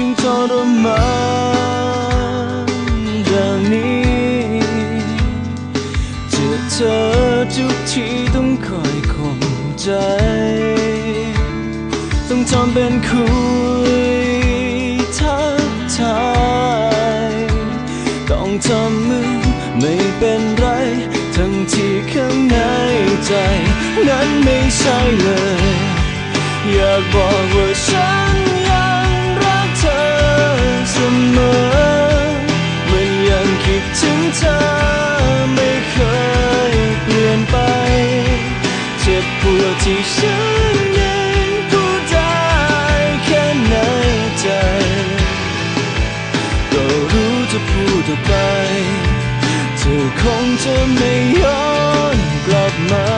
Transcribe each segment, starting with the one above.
ยิ่งทรมานอย่างนี้เจอเธอทุกทีต้องคอยข่มใจ ต้องทำเป็นคุยทักทายต้องทำมือไม่เป็นไร ทั้งที่ข้างในใจ นั้นไม่ใช่เลย อยากบอกว่าฉัน ที่ฉันยังพูดได้แค่ในใจ ก็รู้จะพูดออกไป เธอคงจะไม่ย้อนกลับมา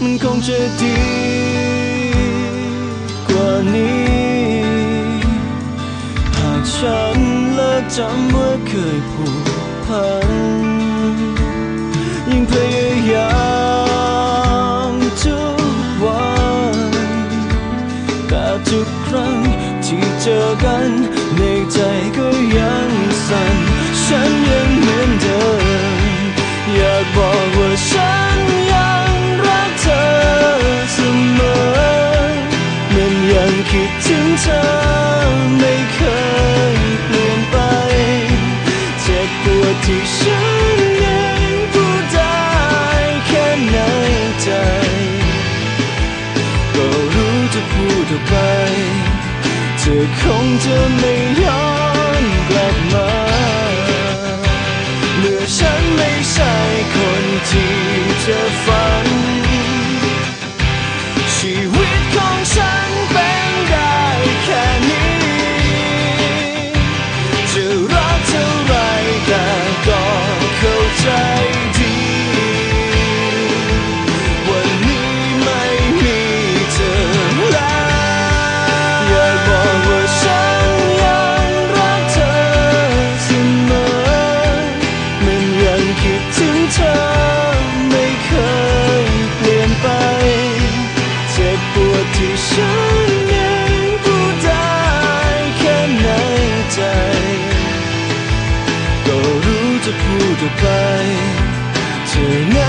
มันคงจะดีกว่านี้ หากฉันเลิกจำว่าเคยผูกพัน พยายามทุกวัน แต่ทุกครั้งที่เจอกัน ในใจก็ยังสั่น ฉันยังเหมือนเดิม อยากบอกว่าฉันยังรักเธอเสมอ มันยังคิดถึงเธอไม่เคยเปลี่ยนไป เจ็บปวดที่ฉัน ก็รู้จะพูดออกไป เธอคงจะไม่ย้อนกลับมา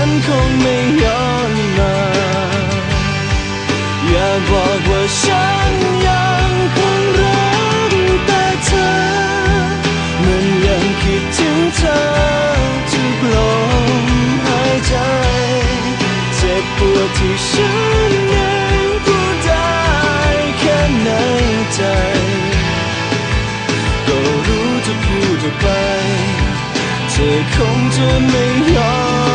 ันคงไม่ย้อนมา อยากบอกว่าฉันยังคงรักแต่เธอ มันยังคิดถึงเธอทุกลมหายใจ เจ็บปวดที่ฉันยังพูดได้แค่ในใจ ก็รู้จะพูดออกไป เธอคงจะไม่ยอ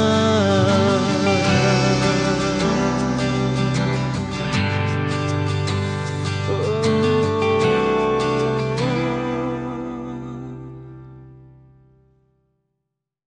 love.